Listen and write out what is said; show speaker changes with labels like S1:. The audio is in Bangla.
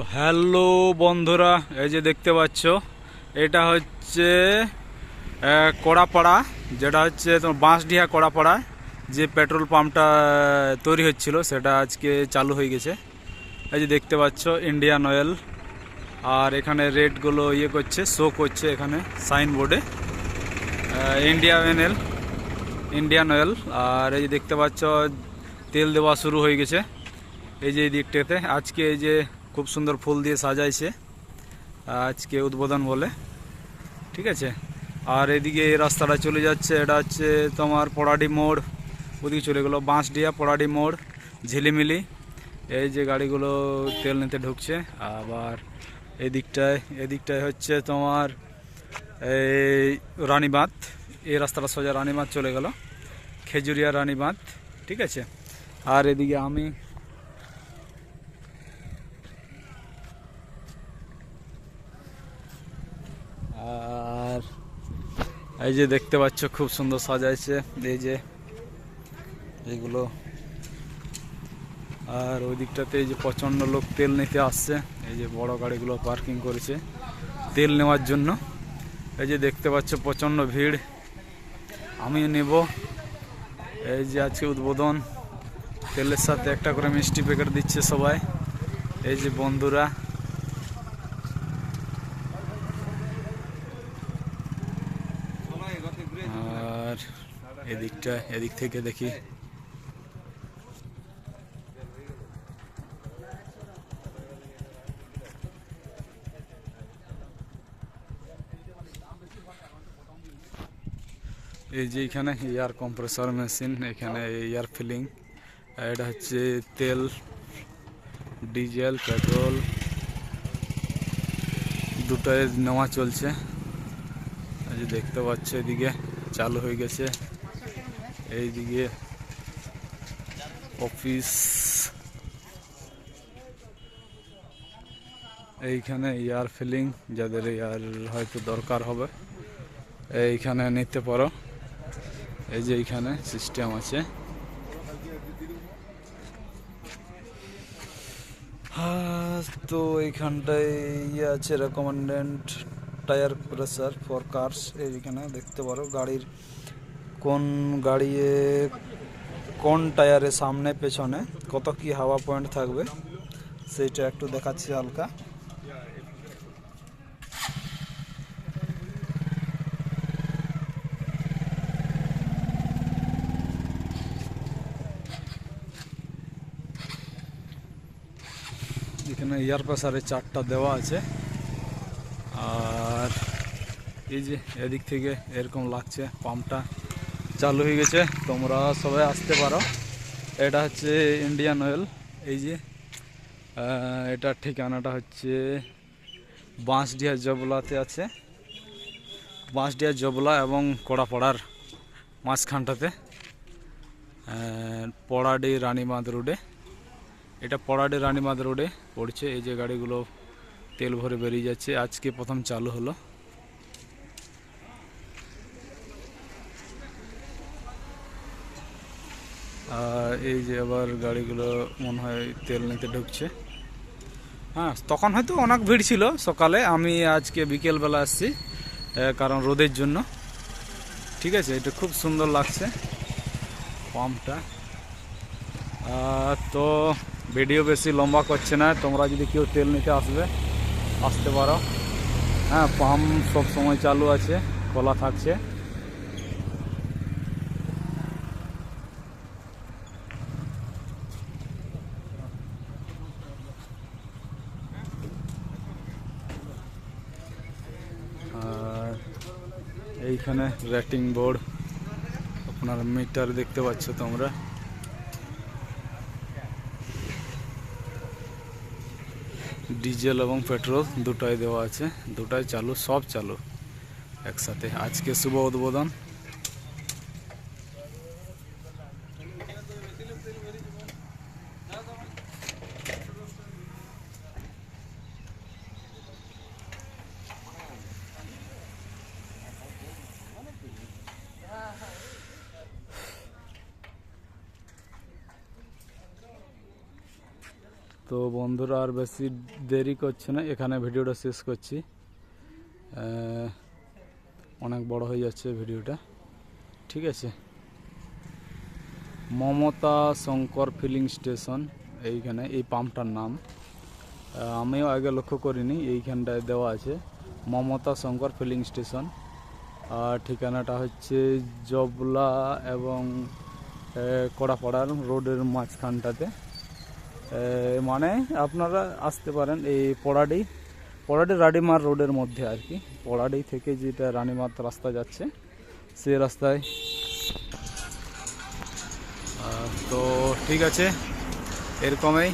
S1: তো হ্যালো বন্ধুরা, এই যে দেখতে পাচ্ছ, এটা হচ্ছে কড়াপাড়া, যেটা হচ্ছে তোমার বাঁশডিহা কড়াপাড়া, যে পেট্রোল পাম্পটা তৈরি হচ্ছিল, সেটা আজকে চালু হয়ে গেছে। এই যে দেখতে পাচ্ছ ইন্ডিয়ান অয়েল আর এখানে রেটগুলো ইয়ে করছে শো করছে এখানে সাইনবোর্ডে ইন্ডিয়ান অয়েল ইন্ডিয়ান অয়েল আর এই যে দেখতে পাচ্ছ, তেল দেওয়া শুরু হয়ে গেছে, এই যে এই দিকটাতে। আজকে এই যে খুব সুন্দর ফুল দিয়ে সাজাইছে, আজকে উদ্বোধন বলে। ঠিক আছে? আর এদিকে এই রাস্তাটা চলে যাচ্ছে, এটা হচ্ছে তোমার পড়াডি মোড়, ওদিকে চলে গেলো বাঁশডিয়া পড়াডি মোড়, ঝিলিমিলি। এই যে গাড়িগুলো তেল নিতে ঢুকছে, আবার এদিকটায় এদিকটায় হচ্ছে তোমার এই রানীবাঁধ। এই রাস্তাটা সোজা রানীবাঁধ চলে গেল, খেজুরিয়া রানীবাঁধ। ঠিক আছে? আর এদিকে আমি এই যে দেখতে পাচ্ছ, খুব সুন্দর সাজাইছে এই যে এইগুলো আর ওই দিকটাতে এই যে প্রচণ্ড লোক তেল নিতে আসছে, এই যে বড় গাড়িগুলো পার্কিং করেছে তেল নেওয়ার জন্য। এই যে দেখতে পাচ্ছ, প্রচণ্ড ভিড়। আমিও নেব। এই যে আজকে উদ্বোধন। তেলের সাথে একটা করে মিষ্টি প্যাকেট দিচ্ছে সবাই। এই যে বন্ধুরা আর এদিকটা, এদিক থেকে দেখি। এই যে এখানে এয়ার কম্প্রেসর মেশিন এখানে এয়ার ফিলিং এটা হচ্ছে তেল, ডিজেল, পেট্রোল, দুটোই নেওয়া চলছে। দেখতে পাচ্ছ এদিকে, চালু হয়ে গেছে। এইদিকে অফিস। এইখানে এয়ার ফিলিং যাদের এয়ার হয়তো দরকার হবে। এইখানে নিতে পারো। এই যে এইখানে সিস্টেম আছে। তো এইখানটায় ইয়ে আছে recommended tyre pressure for cars এইখানে দেখতে পারো। গাড়ির কোন গাড়িয়ে কোন টায়ারের সামনে, পেছনে, কত কি হাওয়া পয়েন্ট থাকবে, সেইটা একটু দেখাচ্ছি হালকা। এখানে এয়ার প্রেসারের চারটা দেওয়া আছে। আর এই যে এদিক থেকে এরকম লাগছে পাম্পটা। চালু হয়ে গেছে। তোমরা সবাই আসতে পারো। এটা হচ্ছে ইন্ডিয়ান অয়েল এই যে এটার ঠিকানাটা হচ্ছে বাঁশডিয়া জবলাতে আছে। বাঁশডিয়া জবলা এবং কড়াপাড়ার মাঝখানটাতে পড়াডি রানীবাঁধ রোডে। এটা পড়াডি রানীবাঁধ রোডে পড়ছে। এই যে গাড়িগুলো তেল ভরে বেরিয়ে যাচ্ছে। আজকে প্রথম চালু হলো। আর এই যে আবার গাড়িগুলো মনে হয় তেল নিতে ঢুকছে। হ্যাঁ তখন হয়তো অনেক ভিড় ছিল সকালে। আমি আজকে বিকেলবেলা আসছি কারণ রোদের জন্য। ঠিক আছে, এটা খুব সুন্দর লাগছে পাম্পটা। তো ভিডিও বেশি লম্বা করছে না, তোমরা যদি কেউ তেল নিতে আসবে, আসতে পারো। হ্যাঁ পাম্প সব সময় চালু আছে, খোলা থাকছে আর এইখানে রেটিং বোর্ড আপনার মিটার দেখতে পাচ্ছ তোমরা। ডিজেল এবং পেট্রোল দুটাই দেওয়া আছে, দুটাই চালু, সব চালু একসাথে। আজকে শুভ উদ্বোধন। তো বন্ধুরা আর বেশি দেরি করছে না, এখানে ভিডিওটা শেষ করছি। অনেক বড় হয়ে যাচ্ছে ভিডিওটা। ঠিক আছে? মমতা শঙ্কর ফিলিং স্টেশন, এইখানে, এই পাম্পটার নাম। আমিও আগে লক্ষ্য করিনি, এইখানটায় দেওয়া আছে। Mamata Shankar filling station. আর ঠিকানাটা হচ্ছে জবলা এবং কড়াপাড়ার রোডের মাঝখানটাতে। মানে আপনারা আসতে পারেন এই পড়াডি পড়াডি রাডিমার রোডের মধ্যে আর কি। পড়াডি থেকে যেটা রানিমার রাস্তা যাচ্ছে, সে রাস্তায়। তো ঠিক আছে, এরকমই।